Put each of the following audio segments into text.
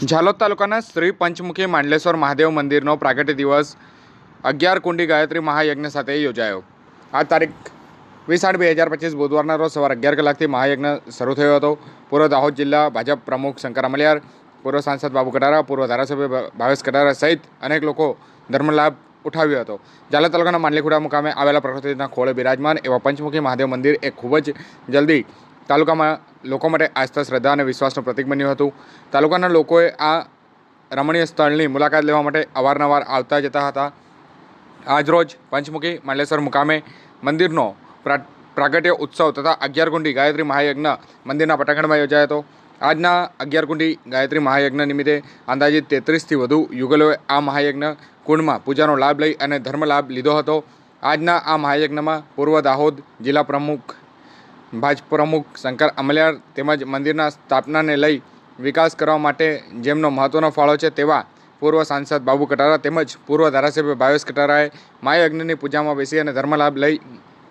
ઝાલોદ તાલુકાના શ્રી પંચમુખી માંડલેશ્વર મહાદેવ મંદિરનો પ્રાગટ્ય દિવસ અગિયાર કુંડી ગાયત્રી મહાયજ્ઞ સાથે યોજાયો. આ તારીખ વીસ આઠ બે હજાર પચીસ બુધવારના રોજ સવારે અગિયાર કલાકથી મહાયજ્ઞ શરૂ થયો હતો. પૂર્વ દાહોદ જિલ્લા ભાજપ પ્રમુખ શંકર અમલિયાર, પૂર્વ સાંસદ બાબુ કટારા, પૂર્વ ધારાસભ્ય ભાવેશ કટારા સહિત અનેક લોકો ધર્મલાભ ઉઠાવ્યો હતો. ઝાલોદ તાલુકાના માંડલીખુડા મુકામે આવેલા પ્રકૃતિના ખોળે બિરાજમાન એવા પંચમુખી મહાદેવ મંદિર એ ખૂબ જ જલ્દી તાલુકામાં લોકો માટે આસ્થા, શ્રદ્ધા અને વિશ્વાસનું પ્રતિક બન્યું હતું. તાલુકાના લોકોએ આ રમણીય સ્થળની મુલાકાત લેવા માટે અવારનવાર આવતા જતા હતા. આજરોજ પંચમુખી માંડલેશ્વર મુકામે મંદિરનો પ્રા- પ્રાગટ્ય ઉત્સવ તથા અગિયાર કુંડી ગાયત્રી મહાયજ્ઞ મંદિરના પટાંગણમાં યોજાયો હતો. આજના અગિયાર કુંડી ગાયત્રી મહાયજ્ઞ નિમિત્તે અંદાજિત તેત્રીસથી વધુ યુગલોએ આ મહાયજ્ઞ કુંડમાં પૂજાનો લાભ લઈ અને ધર્મ લાભ લીધો હતો. આજના આ મહાયજ્ઞમાં પૂર્વ દાહોદ જિલ્લા પ્રમુખ ભાજપ પ્રમુખ શંકર અમલિયાર તેમજ મંદિરના સ્થાપનાને લઈ વિકાસ કરવા માટે જેમનો મહત્વનો ફાળો છે તેવા પૂર્વ સાંસદ બાબુ કટારા તેમજ પૂર્વ ધારાસભ્ય ભાવેશ કટારાએ મહાયજ્ઞની પૂજામાં બેસી અને ધર્મલાભ લઈ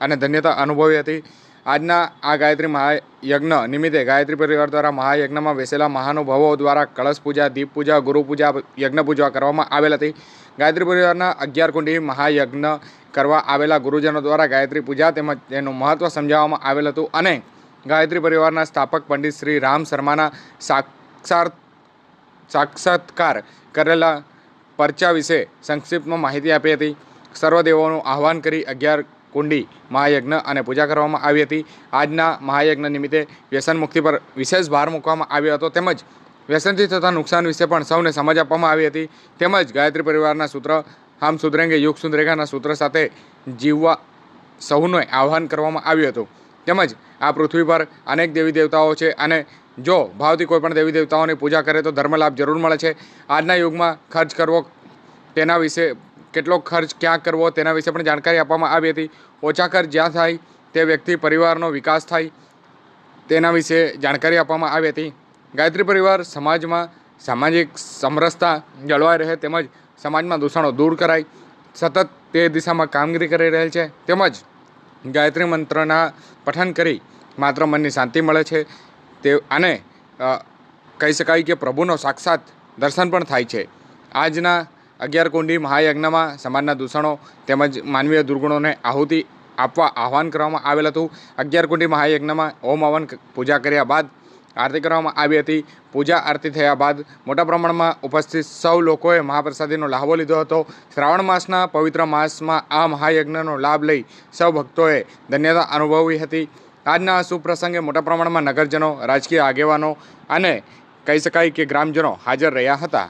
અને ધન્યતા અનુભવી હતી. આજના આ ગાયત્રી મહાયજ્ઞ નિમિત્તે ગાયત્રી પરિવાર દ્વારા મહાયજ્ઞમાં બેસેલા મહાનુભાવો દ્વારા કળશ પૂજા, દીપ પૂજા, ગુરુ પૂજા, યજ્ઞ પૂજા કરવામાં આવેલ હતી. ગાયત્રી પરિવારના અગિયાર કુંડી મહાયજ્ઞ કરવા આવેલા ગુરુજનો દ્વારા ગાયત્રી પૂજા તેમજ તેનું મહત્ત્વ સમજાવવામાં આવેલ હતું અને ગાયત્રી પરિવારના સ્થાપક પંડિત શ્રી રામ શર્માના સાક્ષાત, સાક્ષાત્કાર કરેલા પરચા વિશે સંક્ષિપ્તમાં માહિતી આપી હતી. સર્વદેવોનું આહવાન કરી અગિયાર કુંડી, મહાયજ્ઞ અને પૂજા કરવામાં આવી હતી. આજના મહાયજ્ઞ નિમિત્તે વ્યસન મુક્તિ પર વિશેષ ભાર મૂકવામાં આવ્યો હતો. તેમજ વ્યસનથી થતા નુકસાન વિશે પણ સૌને સમજ આપવામાં આવી હતી. તેમજ ગાયત્રી પરિવારના સૂત્ર, હામ સુધરેંગે, યુગ સુધરેગાના સૂત્ર સાથે જીવવા સૌને આહ્વાન કરવામાં આવ્યું હતું. તેમજ આ પૃથ્વી પર અનેક દેવી દેવતાઓ છે અને જો ભાવથી કોઈપણ દેવી દેવતાઓની પૂજા કરે તો ધર્મલાભ જરૂર મળે છે. આજના યુગમાં ખર્ચ કરવો તેના વિશે કેટલો ખર્ચ ક્યાં કરવો તેના વિશે પણ જાણકારી આપવામાં આવી હતી. ઓછા ખર્ચ જ્યાં થાય તે વ્યક્તિ પરિવારનો વિકાસ થાય તેના વિશે જાણકારી આપવામાં આવી હતી. ગાયત્રી પરિવાર સમાજમાં સામાજિક સમરસતા જળવાઈ રહે તેમજ સમાજમાં દૂષણો દૂર કરાય. સતત તે દિશામાં કામગીરી કરી રહેલ છે. તેમજ ગાયત્રી મંત્રના પઠન કરી માત્ર મનની શાંતિ મળે છે. તે અને કહી શકાય કે પ્રભુનો સાક્ષાત દર્શન પણ થાય છે. આજના અગિયાર કુંડી મહાયજ્ઞમાં સમાજના દૂષણો તેમજ માનવીય દુર્ગુણોને આહુતિ આપવા આહવાન કરવામાં આવેલ હતું. અગિયાર કુંડી મહાયજ્ઞમાં હોમ હવન પૂજા કર્યા બાદ આરતી કરવામાં આવી હતી. પૂજા આરતી થયા બાદ મોટા પ્રમાણમાં ઉપસ્થિત સૌ લોકોએ મહાપ્રસાદીનો લાહવો લીધો હતો. શ્રાવણ માસના પવિત્ર માસમાં આ મહાયજ્ઞનો લાભ લઈ સૌ ભક્તોએ ધન્યતા અનુભવી હતી. આજના શુભ મોટા પ્રમાણમાં નગરજનો, રાજકીય આગેવાનો અને કહી શકાય કે ગ્રામજનો હાજર રહ્યા હતા.